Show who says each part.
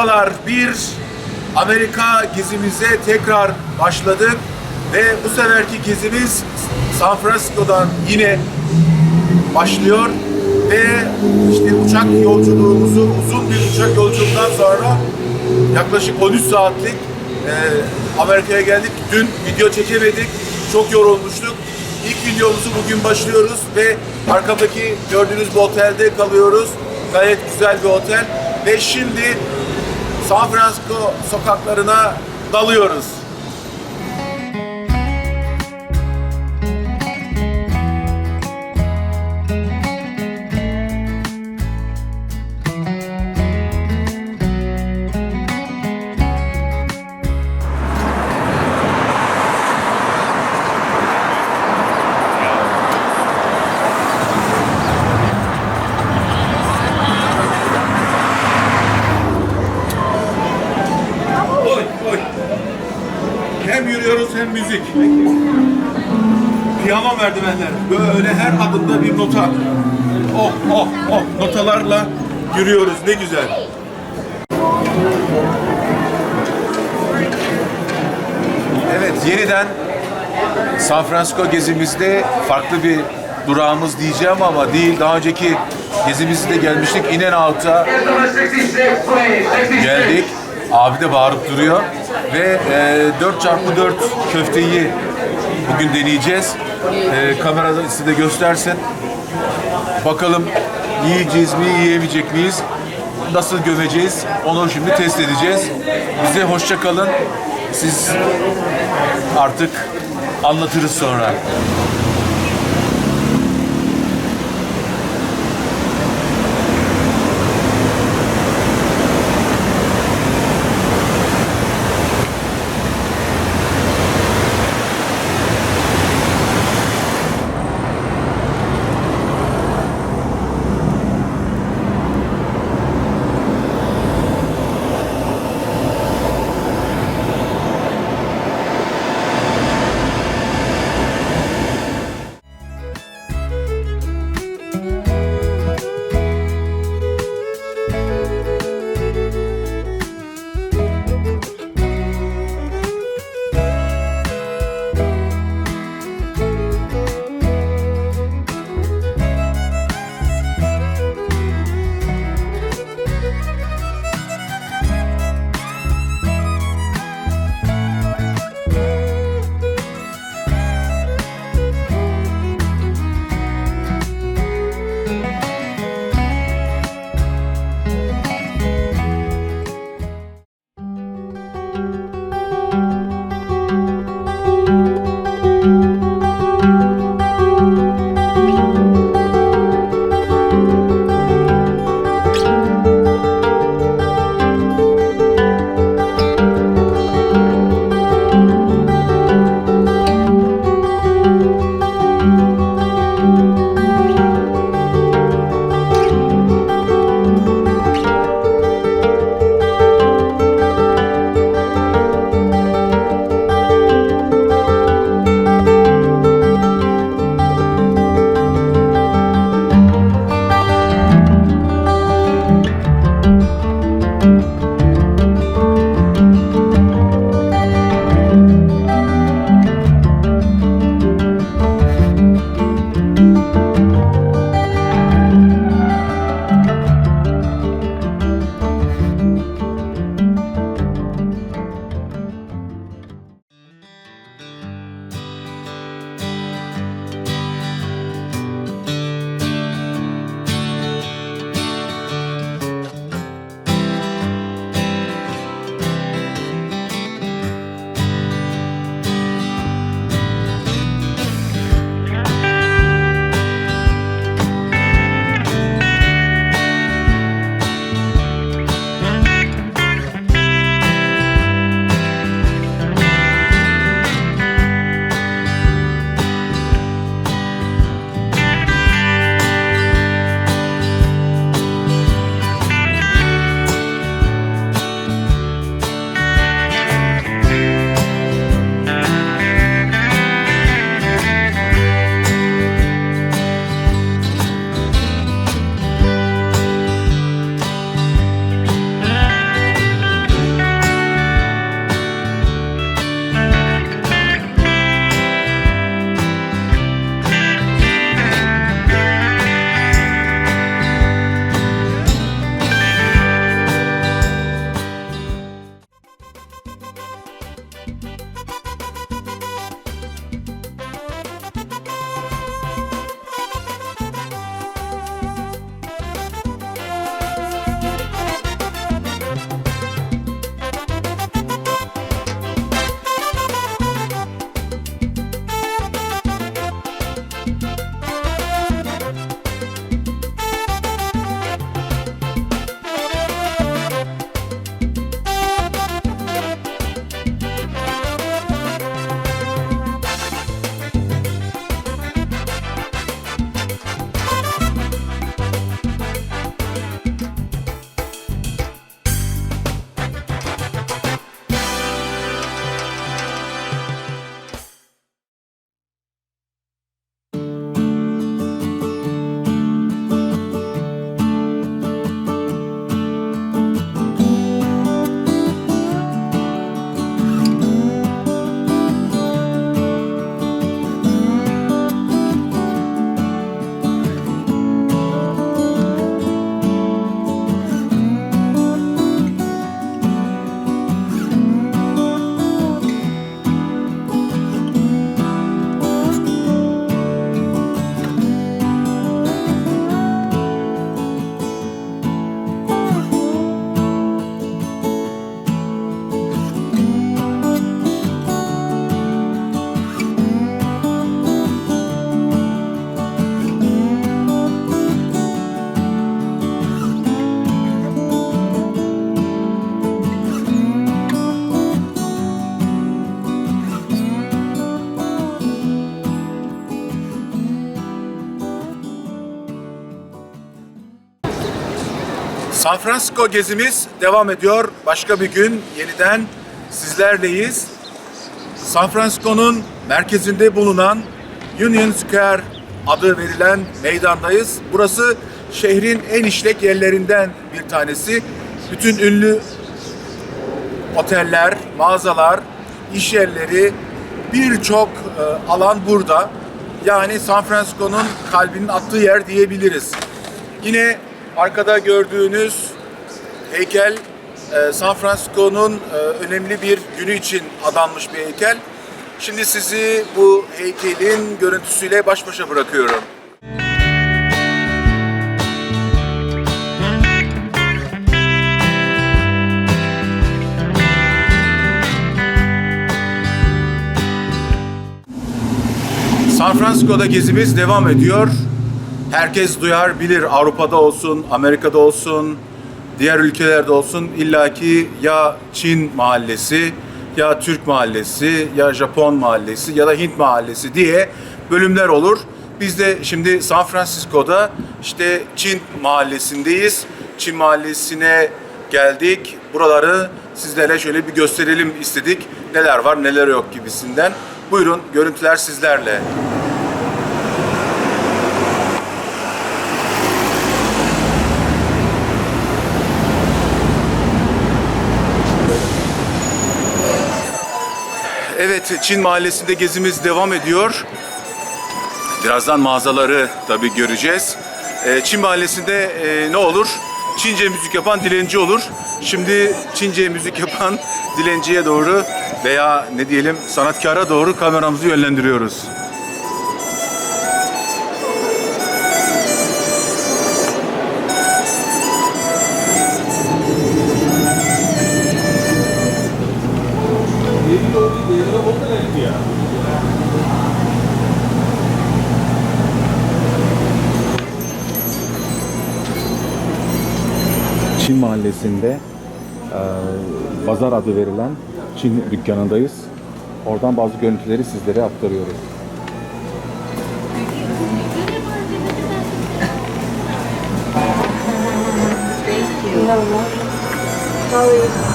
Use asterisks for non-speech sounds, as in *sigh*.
Speaker 1: Merhabalar, bir Amerika gezimize tekrar başladık ve bu seferki gezimiz San Francisco'dan yine başlıyor ve işte uçak yolculuğumuzu uzun bir uçak yolculuğundan sonra yaklaşık 13 saatlik e, Amerika'ya geldik. Dün video çekemedik, çok yorulmuştuk. İlk videomuzu bugün başlıyoruz ve arkamdaki gördüğünüz bu otelde kalıyoruz. Gayet güzel bir otel ve şimdi San Francisco sokaklarına dalıyoruz. Müzik. Piyano merdivenler. Böyle her adımda bir nota. Oh oh oh notalarla yürüyoruz. Ne güzel. Evet yeniden San Francisco gezimizde farklı bir durağımız diyeceğim ama değil. Daha önceki gezimizde gelmiştik. İnen Out'a geldik. Abi de bağırıp duruyor. Ve e, 4x4 köfteyi bugün deneyeceğiz. E, kamerada size göstersin. Bakalım yiyeceğiz mi, yiyemeyecek miyiz? Nasıl gömeceğiz? Onu şimdi test edeceğiz. Bize hoşça kalın. Siz artık anlatırız sonra. San Francisco gezimiz devam ediyor. Başka bir gün yeniden sizlerleyiz. San Francisco'nun merkezinde bulunan Union Square adı verilen meydandayız. Burası şehrin en işlek yerlerinden bir tanesi. Bütün ünlü oteller, mağazalar, iş yerleri, birçok e, alan burada. Yani San Francisco'nun kalbinin attığı yer diyebiliriz. Yine arkada gördüğünüz heykel e, San Francisco'nun e, önemli bir günü için adanmış bir heykel. Şimdi sizi bu heykelin görüntüsüyle baş başa bırakıyorum. San Francisco'da gezimiz devam ediyor. Herkes duyar bilir Avrupa'da olsun, Amerika'da olsun, diğer ülkelerde olsun illaki ya Çin mahallesi, ya Türk mahallesi, ya Japon mahallesi ya da Hint mahallesi diye bölümler olur. Biz de şimdi San Francisco'da işte Çin mahallesindeyiz. Çin mahallesine geldik. Buraları sizlere şöyle bir gösterelim istedik. Neler var neler yok gibisinden. Buyurun görüntüler sizlerle. Evet, Çin mahallesinde gezimiz devam ediyor. Birazdan mağazaları tabii göreceğiz. Ee, Çin mahallesinde e, ne olur? Çince müzik yapan dilenci olur. Şimdi Çince müzik yapan *laughs* dilenciye doğru veya ne diyelim sanatkara doğru kameramızı yönlendiriyoruz.
Speaker 2: Çin mahallesinde e, Bazar adı verilen Çin dükkanındayız. Oradan bazı görüntüleri sizlere aktarıyoruz.
Speaker 3: No, no. Sorry.